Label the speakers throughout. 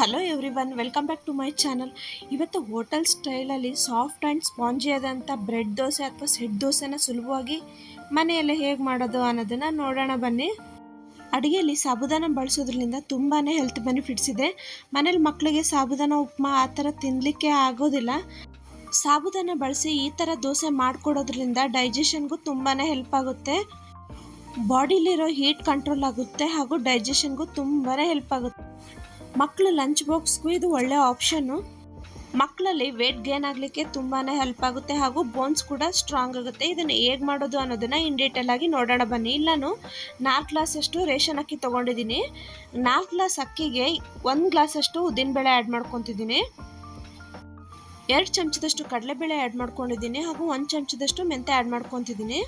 Speaker 1: Hello everyone welcome back to my channel ಇವತ್ತು hotel ಸ್ಟೈಲಲ್ಲಿ soft and spongy ಆದಂಥ bread dosa ಅಥವಾ ಸೆಟ್ ದೋಸೆನ ಸುಲಭವಾಗಿ ಮನೆಯಲ್ಲೇ ಹೇಗೆ ಮಾಡೋದು ಅನ್ನೋದನ್ನು ನೋಡೋಣ ಬನ್ನಿ. ಅಡುಗೆಯಲ್ಲಿ ಸಾಬುದಾನ ಬಳಸೋದ್ರಿಂದ ತುಂಬಾ ಹೆಲ್ತ್ ಬೆನಿಫಿಟ್ಸ್ ಇದೆ. ಮನೇಲಿ ಮಕ್ಕಳಿಗೆ ಸಾಬುದಾನ, ಉಪ್ಮಾ ಆ ಥರ ತಿನ್ನಲಿಕ್ಕೆ ಆಗೋದಿಲ್ಲ. ಸಾಬುದಾನ ಬಳಸಿ ಈ ಥರ ದೋಸೆ ಮಾಡಿಕೊಡೋದ್ರಿಂದ ಡೈಜೆಷನ್ಗೂ ತುಂಬಾ ಹೆಲ್ಪ್ ಆಗುತ್ತೆ. ಬಾಡಿಲಿರೋ ಹೀಟ್ ಕಂಟ್ರೋಲ್ ಆಗುತ್ತೆ ಹಾಗೂ ಡೈಜೆಷನ್ಗೂ ತುಂಬಾ ಹೆಲ್ಪ್ ಆಗುತ್ತೆ. ಮಕ್ಕಳ ಲಂಚ್ ಬಾಕ್ಸ್ಗೂ ಇದು ಒಳ್ಳೆ ಆಪ್ಷನ್ನು. ಮಕ್ಕಳಲ್ಲಿ ವೇಟ್ ಗೇನ್ ಆಗಲಿಕ್ಕೆ ತುಂಬಾ ಹೆಲ್ಪ್ ಆಗುತ್ತೆ ಹಾಗೂ ಬೋನ್ಸ್ ಕೂಡ ಸ್ಟ್ರಾಂಗ್ ಆಗುತ್ತೆ. ಇದನ್ನು ಹೇಗೆ ಮಾಡೋದು ಅನ್ನೋದನ್ನು ಇನ್ ಡೀಟೇಲ್ ಆಗಿ ನೋಡೋಣ ಬನ್ನಿ. ಇಲ್ಲಿ ನಾಲ್ಕು ಗ್ಲಾಸಷ್ಟು ರೇಷನ್ ಅಕ್ಕಿ ತೊಗೊಂಡಿದ್ದೀನಿ. ನಾಲ್ಕು ಗ್ಲಾಸ್ ಅಕ್ಕಿಗೆ ಒಂದು ಗ್ಲಾಸಷ್ಟು ಉದ್ದಿನಬೇಳೆ ಆ್ಯಡ್ ಮಾಡ್ಕೊತಿದ್ದೀನಿ. ಎರಡು ಚಮಚದಷ್ಟು ಕಡಲೆಬೇಳೆ ಆ್ಯಡ್ ಮಾಡ್ಕೊಂಡಿದ್ದೀನಿ ಹಾಗೂ ಒಂದು ಚಮಚದಷ್ಟು ಮೆಂತೆ ಆ್ಯಡ್ ಮಾಡ್ಕೊತಿದ್ದೀನಿ.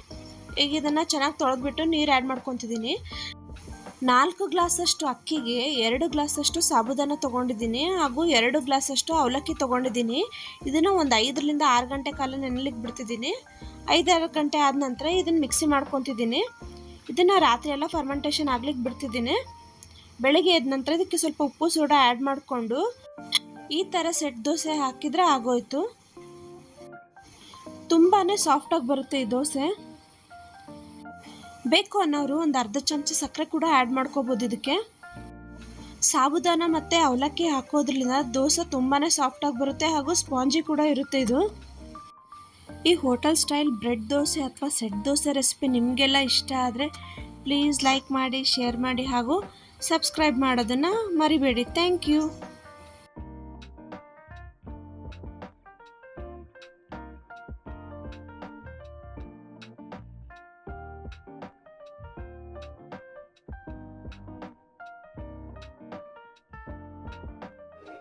Speaker 1: ಈಗ ಇದನ್ನು ಚೆನ್ನಾಗಿ ತೊಳೆದ್ಬಿಟ್ಟು ನೀರು ಆ್ಯಡ್ ಮಾಡ್ಕೊತಿದ್ದೀನಿ. ನಾಲ್ಕು ಗ್ಲಾಸಷ್ಟು ಅಕ್ಕಿಗೆ, ಎರಡು ಗ್ಲಾಸಷ್ಟು ಸಾಬುದಾನ ತೊಗೊಂಡಿದ್ದೀನಿ ಹಾಗೂ ಎರಡು ಗ್ಲಾಸಷ್ಟು ಅವಲಕ್ಕಿ ತೊಗೊಂಡಿದ್ದೀನಿ. ಇದನ್ನು ಒಂದು ಐದರಿಂದ ಆರು ಗಂಟೆ ಕಾಲ ನೆನಲಿಕ್ಕೆ ಬಿಡ್ತಿದ್ದೀನಿ. ಐದಾರು ಗಂಟೆ ಆದ ನಂತರ ಇದನ್ನು ಮಿಕ್ಸಿ ಮಾಡ್ಕೊತಿದ್ದೀನಿ. ಇದನ್ನು ರಾತ್ರಿ ಎಲ್ಲ ಫರ್ಮೆಂಟೇಷನ್ ಆಗ್ಲಿಕ್ಕೆ ಬಿಡ್ತಿದ್ದೀನಿ. ಬೆಳಗ್ಗೆ ಎದ್ದ ನಂತರ ಇದಕ್ಕೆ ಸ್ವಲ್ಪ ಉಪ್ಪು, ಸೋಡಾ ಆ್ಯಡ್ ಮಾಡಿಕೊಂಡು ಈ ಥರ ಸೆಟ್ ದೋಸೆ ಹಾಕಿದರೆ ಆಗೋಯ್ತು. ತುಂಬಾ ಸಾಫ್ಟಾಗಿ ಬರುತ್ತೆ ಈ ದೋಸೆ. ಬೇಕು ಅನ್ನೋರು ಒಂದು ಅರ್ಧ ಚಮಚ ಸಕ್ಕರೆ ಕೂಡ ಆ್ಯಡ್ ಮಾಡ್ಕೋಬೋದು ಇದಕ್ಕೆ. ಸಾಬುದಾನ ಮತ್ತು ಅವಲಕ್ಕಿ ಹಾಕೋದ್ರಿಂದ ದೋಸೆ ತುಂಬಾ ಸಾಫ್ಟಾಗಿ ಬರುತ್ತೆ ಹಾಗೂ ಸ್ಪಾಂಜಿ ಕೂಡ ಇರುತ್ತೆ ಇದು. ಈ ಹೋಟೆಲ್ ಸ್ಟೈಲ್ ಬ್ರೆಡ್ ದೋಸೆ ಅಥವಾ ಸೆಟ್ ದೋಸೆ ರೆಸಿಪಿ ನಿಮಗೆಲ್ಲ ಇಷ್ಟ ಆದರೆ ಪ್ಲೀಸ್ ಲೈಕ್ ಮಾಡಿ ಶೇರ್ ಮಾಡಿ ಹಾಗೂ ಸಬ್ಸ್ಕ್ರೈಬ್ ಮಾಡೋದನ್ನು ಮರಿಬೇಡಿ. Thank you